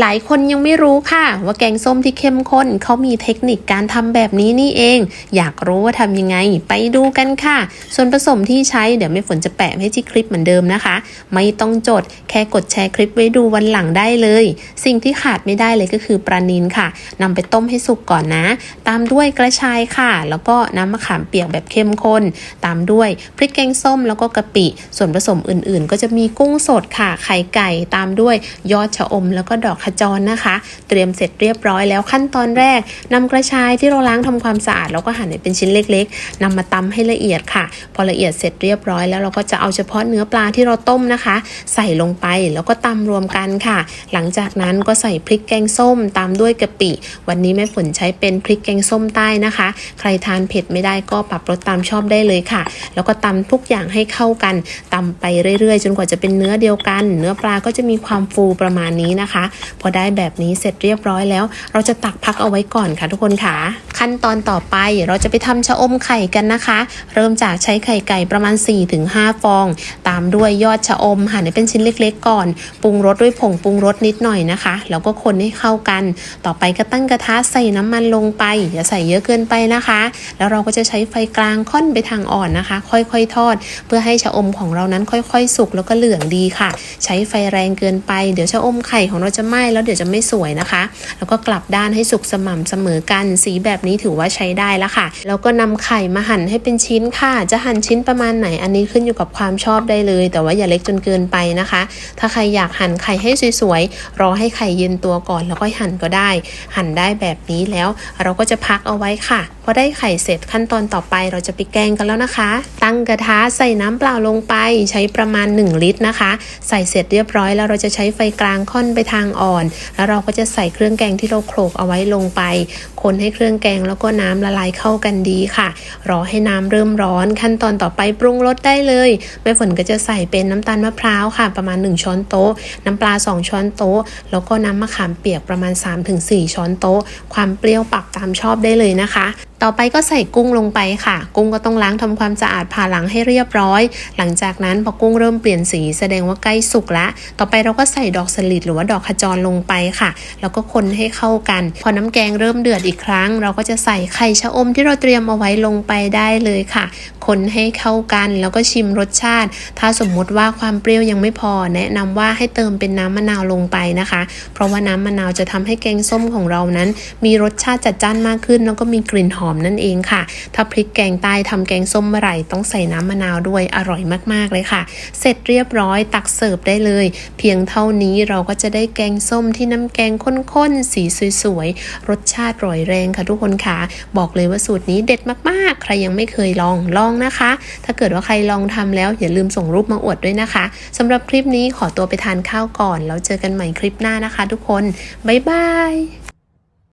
หลายคนยังไม่รู้ค่ะ ว่าแกงส้มที่เข้มข้นเขามีเทคนิคการทำแบบนี้นี่เอง อยากรู้ว่าทำยังไงไปดูกันค่ะ ส่วนผสมที่ใช้เดี๋ยวแม่ฝนจะแปะให้ที่คลิปเหมือนเดิมนะคะ ไม่ต้องจดแค่กดแชร์คลิปไว้ดูวันหลังได้เลย สิ่งที่ขาดไม่ได้เลยก็คือปลานินค่ะนำไปต้มให้สุกก่อนนะ ตามด้วยกระชายค่ะ แล้วก็น้ำมะขามเปียกแบบเข้มข้น ตามด้วยพริกแกงส้มแล้วก็กะปิ ส่วนผสมอื่นๆ ก็จะมีกุ้งสดค่ะไข่ไก่ ตามด้วยยอดชะอมแล้วก็ดอกจรนะคะ เตรียมเสร็จเรียบร้อยแล้วขั้นตอนแรกนำกระชายที่เราล้างทำความสะอาดแล้วก็หั่นเป็นชิ้นเล็ก ๆนำมาตำให้ละเอียดค่ะ พอละเอียดเสร็จเรียบร้อยแล้วเราก็จะเอาเฉพาะเนื้อปลาที่เราต้มนะคะ ใส่ลงไปแล้วก็ตำรวมกันค่ะ หลังจากนั้นก็ใส่พริกแกงส้มตามด้วยกะปิ วันนี้แม่ฝนใช้เป็นพริกแกงส้มใต้นะคะ ใครทานเผ็ดไม่ได้ก็ปรับรสตามชอบได้เลยค่ะ แล้วก็ตำทุกอย่างให้เข้ากันตำไปเรื่อยๆ จนกว่าจะเป็นเนื้อเดียวกัน เนื้อปลาก็จะมีความฟูประมาณนี้นะคะพอได้แบบนี้เสร็จเรียบร้อยแล้ว เราจะตักพักเอาไว้ก่อนค่ะทุกคนค่ะ ขั้นตอนต่อไปเราจะไปทำชะอมไข่กันนะคะ เริ่มจากใช้ไข่ไก่ประมาณ 4-5 ฟอง ตามด้วยยอดชะอมหั่นให้เป็นชิ้นเล็ก ๆ ก่อน ปรุงรสด้วยผงปรุงรสนิดหน่อยนะคะ แล้วก็คนให้เข้ากัน ต่อไปก็ตั้งกระทะใส่น้ำมันลงไป อย่าใส่เยอะเกินไปนะคะ แล้วเราก็จะใช้ไฟกลางค่อนไปทางอ่อนนะคะ ค่อยๆ ทอด เพื่อให้ชะอมของเรานั้นค่อยๆ สุกแล้วก็เหลืองดีค่ะ ใช้ไฟแรงเกินไป เดี๋ยวชะอมไข่ของเราจะไหม้แล้วเดี๋ยวจะไม่สวยนะคะ แล้วก็กลับด้านให้สุกสม่ำเสมอกัน สีแบบนี้ถือว่าใช้ได้แล้วค่ะ แล้วก็นำไข่มาหั่นให้เป็นชิ้นค่ะ จะหั่นชิ้นประมาณไหนอันนี้ขึ้นอยู่กับความชอบได้เลย แต่ว่าอย่าเล็กจนเกินไปนะคะ ถ้าใครอยากหั่นไข่ให้สวยๆรอให้ไข่เย็นตัวก่อนแล้วก็หั่นก็ได้ หั่นได้แบบนี้แล้ว เราก็จะพักเอาไว้ค่ะ อได้ไข่เสร็จขั้นตอนต่อไปเราจะไปแกงกันแล้วนะคะ ตั้งกระทะใส่น้ำเปล่าลงไปใช้ประมาณ 1 ลิตรนะคะ ใส่เสร็จเรียบร้อยแล้วเราจะใช้ไฟกลางค่อนไปทางอ่อน แล้วเราก็จะใส่เครื่องแกงที่เราโขลกเอาไว้ลงไป คนให้เครื่องแกงแล้วก็น้ำละลายเข้ากันดีค่ะ รอให้น้ำเริ่มร้อน ขั้นตอนต่อไปปรุงรสได้เลยแม่ฝนก็จะใส่เป็นน้ำตาลมะพร้าวค่ะ ประมาณ 1 ช้อนโต๊ะ น้ำปลา 2 ช้อนโต๊ะ แล้วก็น้ำมะขามเปียกประมาณ 3-4 ช้อนโต๊ะ ความเปรี้ยวปรับตามชอบได้เลยนะคะต่อไปก็ใส่กุ้งลงไปค่ะ กุ้งก็ต้องล้างทำความสะอาดผ่าหลังให้เรียบร้อย หลังจากนั้นพอกุ้งเริ่มเปลี่ยนสีแสดงว่าใกล้สุกละ ต่อไปเราก็ใส่ดอกสลิดหรือว่าดอกขจรลงไปค่ะ แล้วก็คนให้เข้ากัน พอน้ำแกงเริ่มเดือดอีกครั้ง เราก็จะใส่ไข่ชะอมที่เราเตรียมเอาไว้ลงไปได้เลยค่ะ คนให้เข้ากันแล้วก็ชิมรสชาติ ถ้าสมมุติว่าความเปรี้ยวยังไม่พอ แนะนำว่าให้เติมเป็นน้ำมะนาวลงไปนะคะ เพราะว่าน้ำมะนาวจะทำให้แกงส้มของเรานั้น มีรสชาติจัดจ้านมากขึ้น แล้วก็มีกลิ่นหอมอมนั่นเองค่ะ ถ้าพริกแกงใต้ทำแกงส้มเมื่อไหร่ต้องใส่น้ำมะนาวด้วยอร่อยมากๆเลยค่ะ เสร็จเรียบร้อยตักเสิร์ฟได้เลย เพียงเท่านี้เราก็จะได้แกงส้มที่น้ำแกงข้นๆสีสวยๆรสชาติร่อยแรงค่ะทุกคนค่ะบอกเลยว่าสูตรนี้เด็ดมากๆ ใครยังไม่เคยลองลองนะคะ ถ้าเกิดว่าใครลองทำแล้วอย่าลืมส่งรูปมาอวดด้วยนะคะสำหรับคลิปนี้ขอตัวไปทานข้าวก่อน แล้วเจอกันใหม่คลิปหน้านะคะ ทุกคนบ๊ายบาย